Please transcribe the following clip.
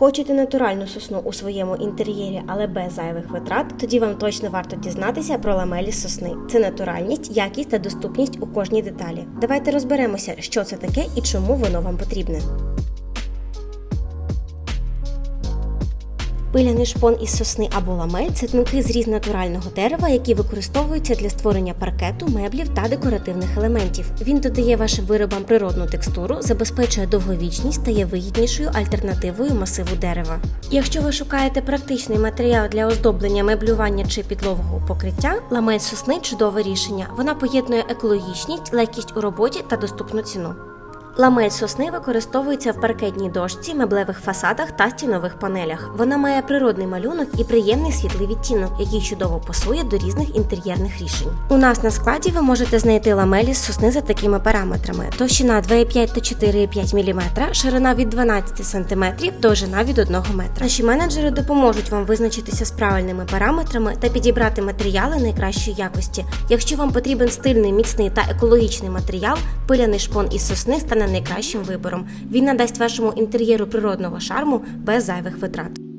Хочете натуральну сосну у своєму інтер'єрі, але без зайвих витрат? Тоді вам точно варто дізнатися про ламелі сосни. Це натуральність, якість та доступність у кожній деталі. Давайте розберемося, що це таке і чому воно вам потрібне. Пиляний шпон із сосни або ламель це тонкий зріз натурального дерева, які використовуються для створення паркету, меблів та декоративних елементів. Він додає вашим виробам природну текстуру, забезпечує довговічність та є вигіднішою альтернативою масиву дерева. Якщо ви шукаєте практичний матеріал для оздоблення меблювання чи підлогового покриття, ламель сосни чудове рішення. Вона поєднує екологічність, легкість у роботі та доступну ціну. Ламель сосни використовується в паркетній дошці, меблевих фасадах та стінових панелях. Вона має природний малюнок і приємний світлий відтінок, який чудово пасує до різних інтер'єрних рішень. У нас на складі ви можете знайти ламелі з сосни за такими параметрами: товщина 2,5 та 4,5 мм, ширина від 12 см, довжина від 1 метра. Наші менеджери допоможуть вам визначитися з правильними параметрами та підібрати матеріали найкращої якості. Якщо вам потрібен стильний, міцний та екологічний матеріал, пиляний шпон із сосни стане найкращим вибором. Він надасть вашому інтер'єру природного шарму без зайвих витрат.